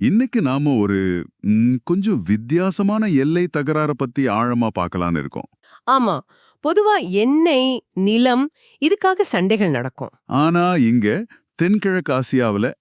இன்னைக்கு நாம ஒரு கொஞ்சம் வித்தியாசமான எல்லை தகராற பத்தி ஆழமா பார்க்கலான்னு இருக்கோம். ஆமா. பொதுவா எண்ணெய் நிலம் இதுக்காக சண்டைகள் நடக்கும். ஆனா இங்க தென்கிழக்கு ஆசியாவுல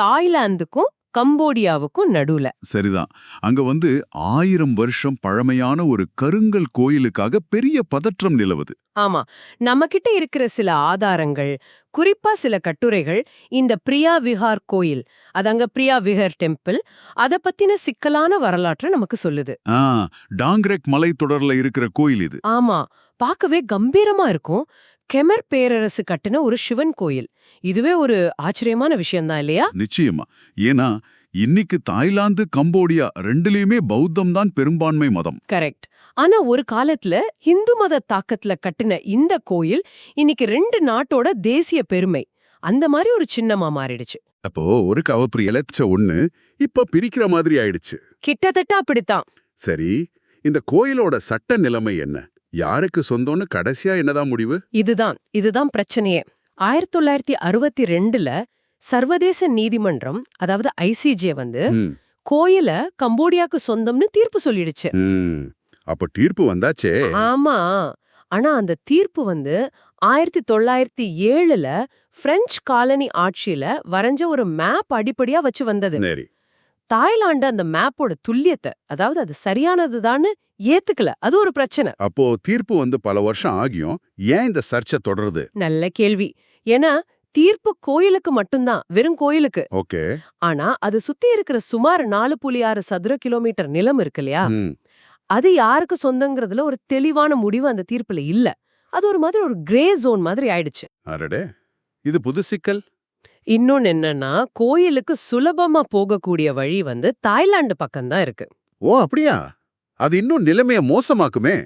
தாய்லாந்துக்கும் கம்போடியாவுக்கும் நடுவுல. சரிதான். அங்க வந்து ஆயிரம் வருஷம் பழமையான ஒரு கருங்கல் கோயிலுக்காக பெரிய பதற்றம் நிலவுது. ஆமா. நம்ம கிட்ட இருக்கிற சில ஆதாரங்கள் குறிப்பா சில கட்டுரைகள் இந்த பிரியா விஹார் கோயில் அதங்க பிரியா விஹர் டெம்பிள் அத பத்தின சிக்கலான வரலாற்றை நமக்கு சொல்லுது. ஆ டாங்ரெக் மலைத்தொடர்ல இருக்கிற கோயில் இது. ஆமா. பார்க்கவே கம்பீரமா இருக்கும். கெமர் பேரரசு கட்டின ஒரு சிவன் கோயில். இதுவே ஒரு ஆச்சரியமான விஷயம்தான் இல்லையா? நிச்சயமா. ஏன்னா இன்னைக்கு தாய்லாந்து கம்போடியா ரெண்டுலயுமே பௌத்தம் தான் பெரும்பான்மை மதம். கரெக்ட். ஆனா ஒரு காலத்துல இந்து மத தாக்கத்துல கட்டின இந்த கோயில் இன்னைக்கு ரெண்டு நாட்டோட தேசிய பெருமை. அந்த மாதிரி ஒரு சின்னமா மாறிடுச்சு. அப்போ ஒரு கவப்பு இழைச்ச ஒண்ணு இப்ப பிரிக்கிற மாதிரி ஆயிடுச்சு. கிட்டத்தட்ட அப்படித்தான். சரி இந்த கோயிலோட சட்ட நிலைமை என்ன? யாருக்கு சொந்தம்னு கடைசியா என்னதான் முடிவு? இதுதான் இதுதான் பிரச்சனையே. ஆயிரத்தி தொள்ளாயிரத்தி அறுபத்தி ரெண்டுல சர்வதேச நீதிமன்றம் அதாவது ஐசிஜே வந்து கோயில கம்போடியாக்கு சொந்தம்னு தீர்ப்பு சொல்லிடுச்சு. அப்ப தீர்ப்பு வந்தாச்சே. ஆமா. ஆனா அந்த தீர்ப்பு வந்து ஆயிரத்தி தொள்ளாயிரத்தி ஏழுல பிரெஞ்சு காலனி ஆட்சியில வரைஞ்ச ஒரு மேப் அடிப்படையா வச்சு வந்தது. தாய்லாந்து அந்த மேப்போட துல்லியத்தை அதாவது அது சரியானதுதான்னு ஏத்துக்கல. அது ஒரு பிரச்சனை. அப்போ தீர்ப்பு வந்து பல வருஷம் ஆகியும் ஏன் இந்த சர்ச்சை தொடருது? நல்ல கேள்வி. ஏன்னா தீர்ப்பு கோயிலுக்கு மட்டும்தான் வெறும் கோயிலுக்கு. ஓகே. ஆனா அது சுத்தி இருக்கிற சுமார் நாலு புள்ளி ஆறு சதுர கிலோமீட்டர் நிலம் இருக்கு இல்லையா? அது யாருக்கு சொந்தங்கிறதுல ஒரு தெளிவான முடிவு அந்த தீர்ப்புல இல்ல. அது ஒரு மாதிரி ஒரு கிரே ஜோன் மாதிரி ஆயிடுச்சு. இது புது சிக்கல் இன்னொன்னு என்னன்னா கோயிலுக்கு சுலபமா போகக்கூடிய வழி வந்து தாய்லாந்து பக்கம்தான் இருக்கு. ஓ அப்படியா? அது இன்னும் நிலைமைய மோசமாக்குமே.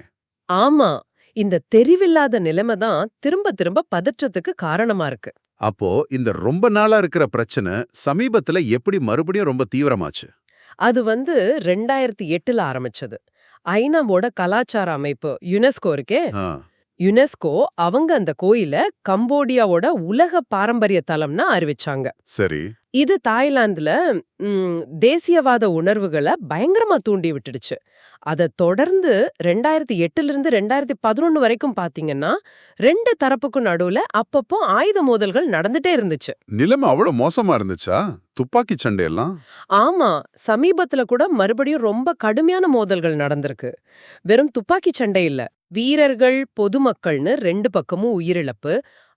ஆமா. இந்த தெரிவில்லாத நிலைமை தான் திரும்ப திரும்ப பதற்றத்துக்கு காரணமா இருக்கு. அப்போ இந்த ரொம்ப நாளா இருக்கிற பிரச்சனை சமீபத்துல எப்படி மறுபடியும் ரொம்ப தீவிரமாச்சு? அது வந்து ரெண்டாயிரத்தி எட்டுல ஆரம்பிச்சது. ஐநாவோட கலாச்சார அமைப்பு யுனெஸ்கோ இருக்கே ஆ, யுனெஸ்கோ அவங்க அந்த கோயில கம்போடியாவோட உலக பாரம்பரிய தலம்னா அறிவிச்சாங்க. சரி. இது தாய்லாந்துல ம், தேசியவாத உணர்வுகளை பயங்கரமா தூண்டி விட்டுடுச்சு. அதை தொடர்ந்து ரெண்டாயிரத்தி எட்டுல இருந்து ரெண்டாயிரத்தி பதினொன்னு வரைக்கும் பாத்தீங்கன்னா ரெண்டு தரப்புக்கும் நடுவுல அப்பப்போ ஆயுத மோதல்கள் நடந்துட்டே இருந்துச்சு. நிலைமை அவ்வளவு மோசமா இருந்துச்சா? துப்பாக்கி சண்டையெல்லாம்? ஆமா சமீபத்துல கூட மறுபடியும் ரொம்ப கடுமையான மோதல்கள் நடந்திருக்கு. வெறும் துப்பாக்கி சண்டை இல்ல வீரர்கள் பொதுமக்கள்னு ரெண்டு பக்கமும் உயிரிழப்பு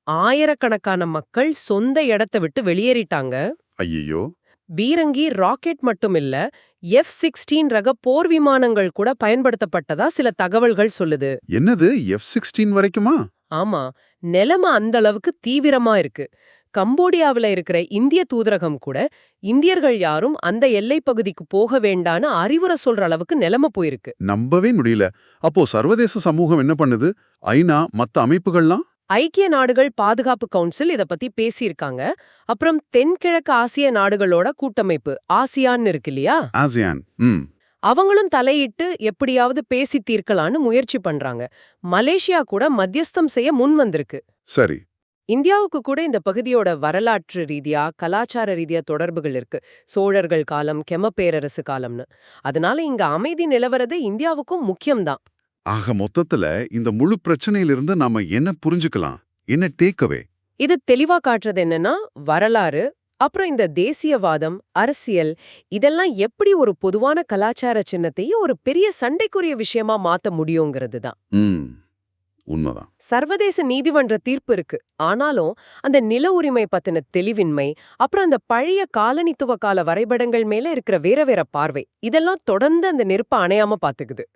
ஆயிரக்கணக்கான மக்கள் சொந்த இடத்தை விட்டு வெளியேறிட்டாங்க. ஐயோ பீரங்கி ராக்கெட் மட்டும் இல்ல எஃப் சிக்ஸ்டீன் ரக போர் விமானங்கள் கூட பயன்படுத்தப்பட்டதா சில தகவல்கள் சொல்லுது. என்னது? எஃப் சிக்ஸ்டீன் வரைக்குமா? ஆமா நிலைமை அந்த அளவுக்கு தீவிரமா இருக்கு. கம்போடியாவுல இருக்கிற இந்திய தூதரகம் கூட இந்தியர்கள் யாரும் அந்த எல்லைப் பகுதிக்கு போக வேண்டான்னு அறிவுரை சொல்ற அளவுக்கு நிலைமை போயிருக்கு. நம்பவே முடியல. அப்போ சர்வதேச சமூகம் என்ன பண்ணுது? ஐநா மத்த அமைப்புகள்லாம்? ஐக்கிய நாடுகள் பாதுகாப்பு கவுன்சில் இத பத்தி பேசியிருக்காங்க. அப்புறம் தென்கிழக்கு ஆசிய நாடுகளோட கூட்டமைப்பு ஆசியான்னு இருக்கு இல்லையா? ஆசியான் அவங்களும் தலையிட்டு எப்படியாவது பேசி தீர்க்கலான்னு முயற்சி பண்றாங்க. மலேசியா கூட மத்தியஸ்தம் செய்ய முன் வந்திருக்கு. சரி. இந்தியாவுக்கு கூட இந்த பகுதியோட வரலாற்று ரீதியா கலாச்சார ரீதியா தொடர்புகள் இருக்கு. சோழர்கள் காலம் கெம பேரரசு காலம்னு. அதனால இங்க அமைதி நிலவறது இந்தியாவுக்கும் முக்கியம்தான். ஆக மொத்தத்துல இந்த முழு பிரச்சனையிலிருந்து நாம என்ன புரிஞ்சுக்கலாம்? என்ன டேக்அவே இது தெளிவா காட்டுறது என்னன்னா வரலாறு அப்புறம் இந்த தேசியவாதம் அரசியல் இதெல்லாம் எப்படி ஒரு பொதுவான கலாச்சார சின்னத்தையும் ஒரு பெரிய சண்டைக்குரிய விஷயமா மாத்த முடியுங்கிறது தான். உண்மைதான். சர்வதேச நீதிமன்ற தீர்ப்பு இருக்கு. ஆனாலும் அந்த நில உரிமை பத்தின தெளிவின்மை அப்புறம் அந்த பழைய காலனித்துவ கால வரைபடங்கள் மேல இருக்கிற வேற வேற பார்வை இதெல்லாம் தொடர்ந்து அந்த நெருப்ப அணையாம பாத்துக்குது.